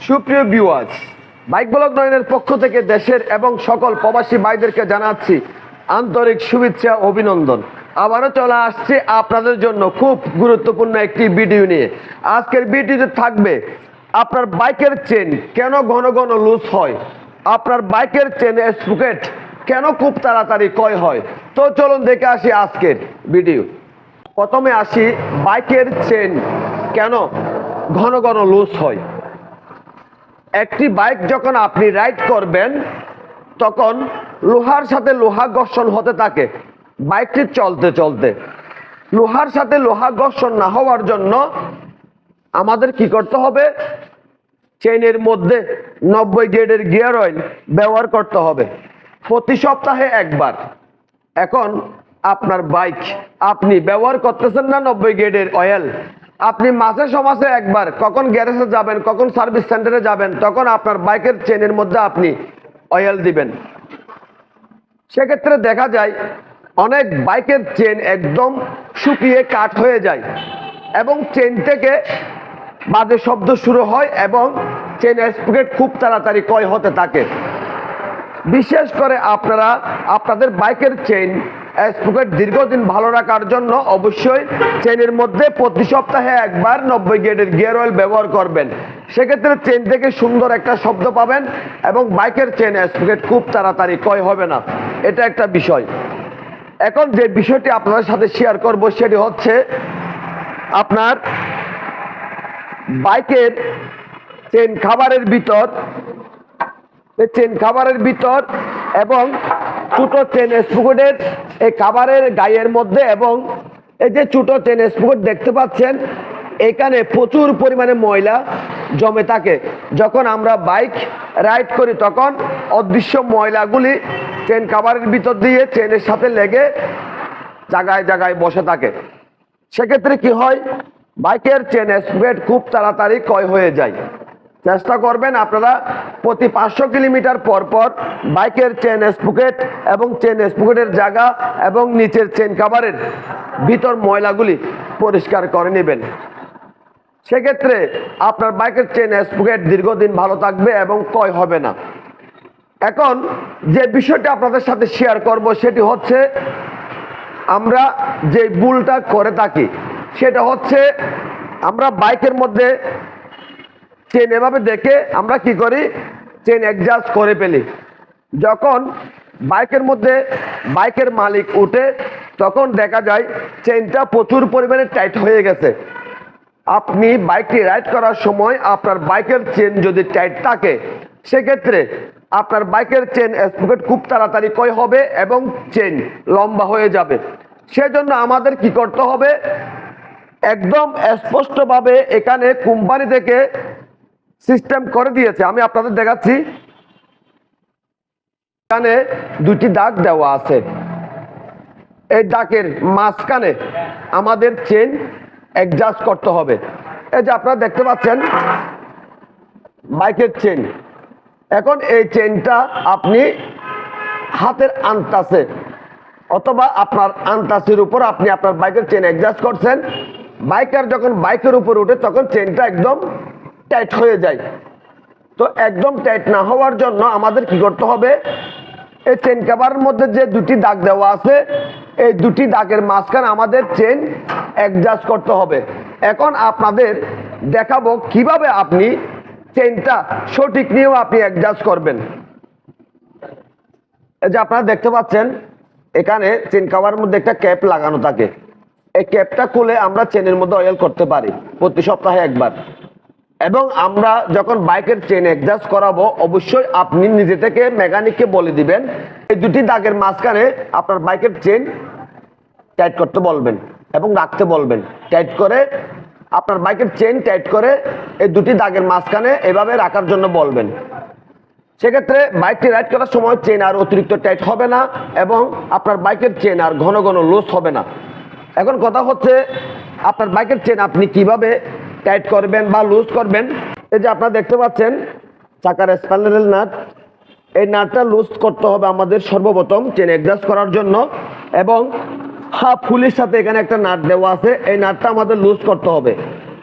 সুপ্রিয় viewers, bike blog নয়নের পক্ষ থেকে দেশের এবং সকল প্রবাসী ভাইদেরকে জানাচ্ছি আন্তরিক শুভেচ্ছা, অভিনন্দন। আবারও চলে আসছে আপনাদের জন্য খুব গুরুত্বপূর্ণ একটি ভিডিও নিয়ে। আজকের ভিডিওতে থাকবে, আপনার বাইকের চেন কেন ঘন ঘন লুজ হয়? আপনার বাইকের চেন স্পুকেট কেন খুব তাড়াতাড়ি ক্ষয় হয়? তো চলুন দেখে আসি আজকের ভিডিও। প্রথমে আসি, বাইকের চেন কেন ঘন ঘন লুজ হয়? একটি বাইক যখন আপনি রাইড করবেন, তখন লোহার সাথে লোহা ঘর্ষণ হতে থাকে। বাইকটি চলতে চলতে। লোহার সাথে লোহা ঘর্ষণ না হওয়ার জন্য আমাদের কি করতে হবে? চেনের মধ্যে নব্বই গ্রেডের গিয়ার অয়েল ব্যবহার করতে হবে। প্রতি সপ্তাহে একবার। এখন আপনার বাইক আপনি ব্যবহার করতেছেন না নব্বই গ্রেডের অয়েল? আপনি মাসে সমাসে একবার কখন গ্যারেজে যাবেন, কখন সার্ভিস সেন্টারে যাবেন, তখন আপনার বাইকের চেনের মধ্যে আপনি অয়েল দিবেন। সেক্ষেত্রে দেখা যায় অনেক বাইকের চেন একদম শুকিয়ে কাট হয়ে যায় এবং চেন থেকে বাজে শব্দ শুরু হয় এবং চেন স্প্রেড খুব তাড়াতাড়ি ক্ষয় হতে থাকে। বিশেষ করে আপনারা, আপনাদের বাইকের চেইন স্প্রেড দীর্ঘদিন ভালো রাখার জন্য অবশ্যই চেনের মধ্যে প্রতি সপ্তাহে একবার নব্বই গ্রেডের গিয়ার অয়েল ব্যবহার করবেন। সেক্ষেত্রে চেন থেকে সুন্দর একটা শব্দ পাবেন এবং বাইকের চেন স্প্রেড খুব তাড়াতাড়ি ক্ষয় হবে না। এটা একটা বিষয়। এখন যে বিষয়টি আপনাদের সাথে শেয়ার করব সেটি হচ্ছে আপনার বাইকের চেন খাবারের ভিতর চেন খাবারের ভিতর এবং ছোটো চেন স্পুকুটের এই খাবারের গায়ের মধ্যে এবং এই যে ছোটো স্পুকুট দেখতে পাচ্ছেন, এখানে প্রচুর পরিমাণে ময়লা জমে থাকে। যখন আমরা বাইক রাইড করি, তখন অদৃশ্য ময়লাগুলি ট্রেন খাবারের ভিতর দিয়ে ট্রেনের সাথে লেগে জায়গায় জায়গায় বসে থাকে। সেক্ষেত্রে কি হয়? বাইকের চেন স্প্রেড খুব তাড়াতাড়ি ক্ষয় হয়ে যায়। চেষ্টা করবেন আপনারা প্রতি পাঁচশো কিলোমিটার পর পর বাইকের চেন স্পুকেট এবং চেন স্পুকেটের জায়গা এবং নিচের চেন কাভারের ভিতর ময়লাগুলি পরিষ্কার করে নেবেন। সেক্ষেত্রে আপনার বাইকের চেন স্পুকেট দীর্ঘদিন ভালো থাকবে এবং ক্ষয় হবে না। এখন যে বিষয়টি আপনাদের সাথে শেয়ার করব সেটি হচ্ছে, আমরা যে ভুলটা করে থাকি, সেটা হচ্ছে আমরা বাইকের মধ্যে চেন এভাবে দেখে আমরা কি করি? চেন অ্যাডজাস্ট করে ফেলি। যখন বাইকের মধ্যে বাইকের মালিক উঠে, তখন দেখা যায় চেনটা প্রচুর পরিমাণে টাইট হয়ে গেছে। আপনি বাইকটি রাইড করার সময় আপনার বাইকের চেন যদি টাইট থাকে, সেক্ষেত্রে আপনার বাইকের চেন স্পকেট খুব তাড়াতাড়ি ক্ষয় হবে এবং চেন লম্বা হয়ে যাবে। সেজন্য আমাদের কি করতে হবে? একদম স্পষ্টভাবে এখানে কোম্পানি থেকে সিস্টেম করে দিয়েছে। আমি আপনাদের দেখাচ্ছি। এখানে দুটি দাগ দেওয়া আছে। এই দাগের মাঝখানে আমাদের চেন অ্যাডজাস্ট করতে হবে। এই যে আপনারা দেখতে পাচ্ছেন, বাইকের চেন এখন এই চেনটা আপনি হাতের আন্তাসে অথবা আপনার আন্তাসের উপর আপনি আপনার বাইকের চেন অ্যাডজাস্ট করছেন। বাইকার যখন বাইকের উপর উঠে, তখন চেনটা একদম টাইট হয়ে যায়। তো একদম টাইট না হওয়ার জন্য আমাদের কি করতে হবে? এই চেন কাভারের মধ্যে যে দুটি দাগ দেওয়া আছে, এই দুটি দাগের মাঝখানে আমাদের চেন অ্যাডজাস্ট করতে হবে। এখন আপনাদের দেখাবো কীভাবে আপনি চেনটা সঠিক নিয়েও আপনি অ্যাডজাস্ট করবেন। এই যে আপনারা দেখতে পাচ্ছেন, এখানে চেন কাভারের মধ্যে একটা ক্যাপ লাগানো থাকে। এই ক্যাপটা খুলে আমরা চেনের মধ্যে অয়েল করতে পারি, প্রতি সপ্তাহে একবার। এবং আমরা যখন বাইকের চেন অ্যাডজাস্ট করাবো, অবশ্যই আপনি নিজে থেকে মেকানিককে বলে দিবেন। এই দুটি দাগের মাঝখানে আপনার বাইকের চেন টাইট করতে বলবেন এবং রাখতে বলবেন। টাইট করে আপনার বাইকের চেন টাইট করে এই দুটি দাগের মাঝখানে এভাবে রাখার জন্য বলবেন। সেক্ষেত্রে বাইকটি রাইড করার সময় চেন আর অতিরিক্ত টাইট হবে না এবং আপনার বাইকের চেন আর ঘন ঘন লুজ হবে না। এখন কথা হচ্ছে, আপনার বাইকের চেন আপনি কীভাবে টাইট করবেন বা লুজ করবেন। এই যে আপনারা দেখতে পাচ্ছেন, চাকার স্প্যান্ডেল নাট। এই নাটটা লুজ করতে হবে আমাদের সর্বপ্রথম, চেন অ্যাডজাস্ট করার জন্য। এবং হাফ ফুলের সাথে এখানে একটা নাট দেওয়া আছে। এই নাটটা আমাদের লুজ করতে হবে।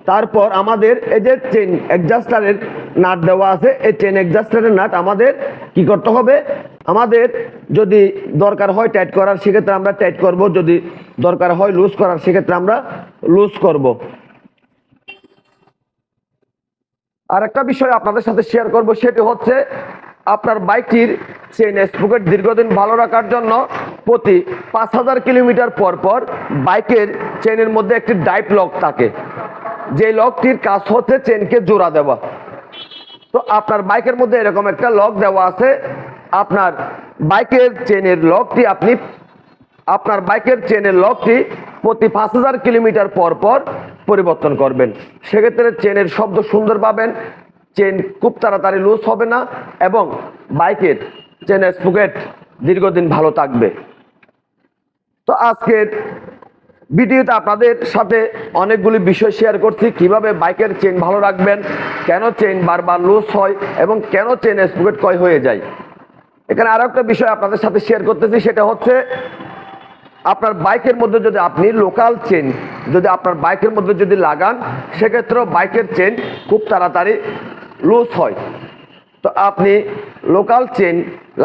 তারপর আমাদের এই যে চেন অ্যাডজাস্টারের নাট দেওয়া আছে, এই চেন অ্যাডজাস্টারের নাট আমাদের কি করতে হবে? আমাদের যদি দরকার হয় টাইট করার, সেক্ষেত্রে আমরা টাইট করব। যদি দরকার হয় লুজ করার, সেক্ষেত্রে আমরা লুজ করব। আর একটা বিষয় আপনাদের সাথে শেয়ার করব, সেটি হচ্ছে আপনার বাইকটির চেন স্পোকেট দীর্ঘদিন ভালো রাখার জন্য প্রতি পাঁচ হাজার কিলোমিটার পর পর বাইকের চেনের মধ্যে একটি ডাইপ লক থাকে। যে লকটির কাজ হচ্ছে চেনকে জোড়া দেওয়া। তো আপনার বাইকের মধ্যে এরকম একটা লক দেওয়া আছে। আপনার বাইকের চেনের লকটি আপনি, আপনার বাইকের চেনের লকটি প্রতি পাঁচ হাজার কিলোমিটার পর পর পরিবর্তন করবেন। সেক্ষেত্রে চেনের শব্দ সুন্দর পাবেন, চেন খুব তাড়াতাড়ি লুজ হবে না এবং বাইকের চেন স্পুকেট দীর্ঘদিন ভালো থাকবে। তো আজকের ভিডিওতে আপনাদের সাথে অনেকগুলি বিষয় শেয়ার করছি, কীভাবে বাইকের চেন ভালো রাখবেন, কেন চেন বারবার লুজ হয় এবং কেন চেন স্পুকেট ক্ষয় হয়ে যায়। এখানে আরও একটা বিষয় আপনাদের সাথে শেয়ার করতেছি, সেটা হচ্ছে আপনার বাইকের মধ্যে যদি আপনি লোকাল চেন যদি আপনার বাইকের মধ্যে যদি লাগান, সেক্ষেত্রেও বাইকের চেন খুব তাড়াতাড়ি লুজ হয়। তো আপনি লোকাল চেন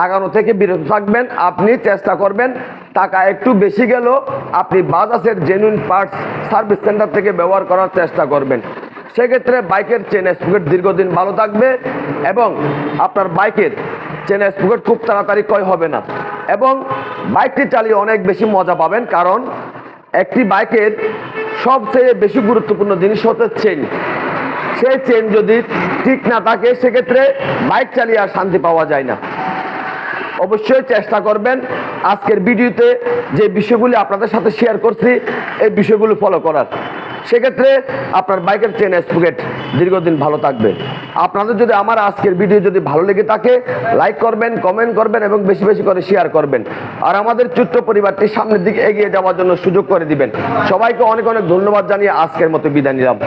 লাগানো থেকে বিরত থাকবেন, আপনি চেষ্টা করবেন, টাকা একটু বেশি গেলেও আপনি বাজাজের জেনুইন পার্টস সার্ভিস সেন্টার থেকে ব্যবহার করার চেষ্টা করবেন। সেক্ষেত্রে বাইকের চেন স্পুকেট দীর্ঘদিন ভালো থাকবে এবং আপনার বাইকের চেন খুব তাড়াতাড়ি ক্ষয় হবে না। এবং বাইকটি চালিয়ে অনেক বেশি মজা পাবেন, কারণ একটি বাইকের সবচেয়ে বেশি গুরুত্বপূর্ণ জিনিস হচ্ছে চেন সেই চেন যদি ঠিক না থাকে, সেক্ষেত্রে বাইক চালিয়ে আর শান্তি পাওয়া যায় না। অবশ্যই চেষ্টা করবেন। আজকের ভিডিওতে যে বিষয়গুলি আপনাদের সাথে শেয়ার করছি, এই বিষয়গুলো ফলো করার। সেক্ষেত্রে আপনার বাইকের চেন স্পুকেট দীর্ঘদিন ভালো থাকবে। আপনাদের যদি আমার আজকের ভিডিও যদি ভালো লেগে থাকে লাইক করবেন কমেন্ট করবেন এবং বেশি বেশি করে শেয়ার করবেন। আর আমাদের চুট্ট পরিবারটি সামনের দিকে এগিয়ে যাওয়ার জন্য সুযোগ করে দিবেন। সবাইকে অনেক অনেক ধন্যবাদ জানিয়ে আজকের মতো বিদায় নিলাম।